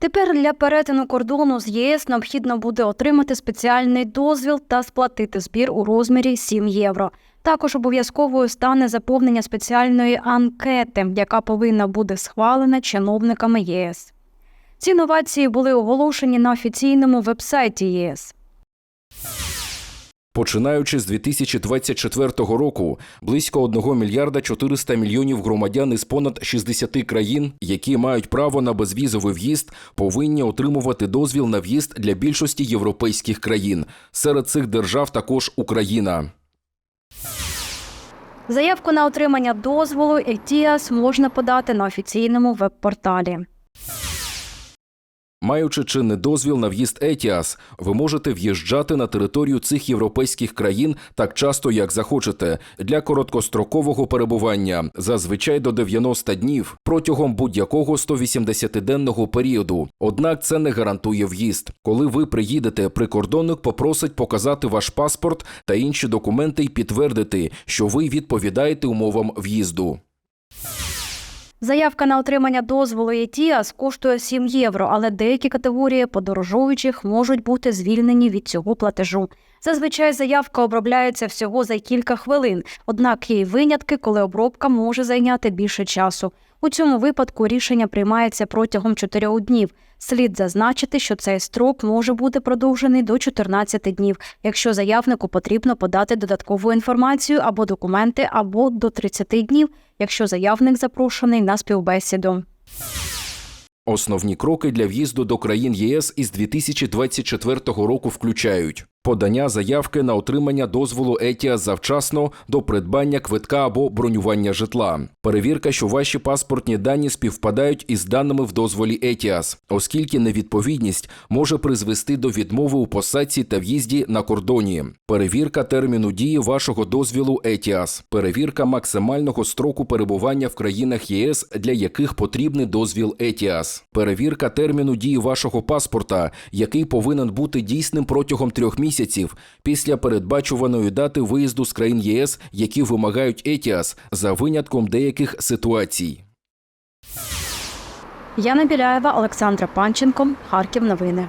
Тепер для перетину кордону з ЄС необхідно буде отримати спеціальний дозвіл та сплатити збір у розмірі 7 євро. Також обов'язковою стане заповнення спеціальної анкети, яка повинна бути схвалена чиновниками ЄС. Ці новації були оголошені на офіційному вебсайті ЄС. Починаючи з 2024 року, близько 1 мільярда 400 мільйонів громадян із понад 60 країн, які мають право на безвізовий в'їзд, повинні отримувати дозвіл на в'їзд для більшості європейських країн. Серед цих держав також Україна. Заявку на отримання дозволу ETIAS можна подати на офіційному веб-порталі. Маючи чинний дозвіл на в'їзд ETIAS, ви можете в'їжджати на територію цих європейських країн так часто, як захочете, для короткострокового перебування, зазвичай до 90 днів, протягом будь-якого 180-денного періоду. Однак це не гарантує в'їзд. Коли ви приїдете, прикордонник попросить показати ваш паспорт та інші документи й підтвердити, що ви відповідаєте умовам в'їзду. Заявка на отримання дозволу ETIAS коштує 7 євро, але деякі категорії подорожуючих можуть бути звільнені від цього платежу. Зазвичай заявка обробляється всього за кілька хвилин, однак є й винятки, коли обробка може зайняти більше часу. У цьому випадку рішення приймається протягом 4 днів. Слід зазначити, що цей строк може бути продовжений до 14 днів, якщо заявнику потрібно подати додаткову інформацію або документи, або до 30 днів, якщо заявник запрошений на співбесіду. Основні кроки для в'їзду до країн ЄС із 2024 року включають подання заявки на отримання дозволу ETIAS завчасно до придбання квитка або бронювання житла, перевірка, що ваші паспортні дані співпадають із даними в дозволі ETIAS, оскільки невідповідність може призвести до відмови у посадці та в'їзді на кордоні, перевірка терміну дії вашого дозвілу ETIAS, перевірка максимального строку перебування в країнах ЄС, для яких потрібний дозвіл ETIAS, перевірка терміну дії вашого паспорта, який повинен бути дійсним протягом трьох місяців після передбачуваної дати виїзду з країн ЄС, які вимагають ЕТІАС, за винятком деяких ситуацій. Яна Біляєва, Олександра Панченко, Харків. Новини.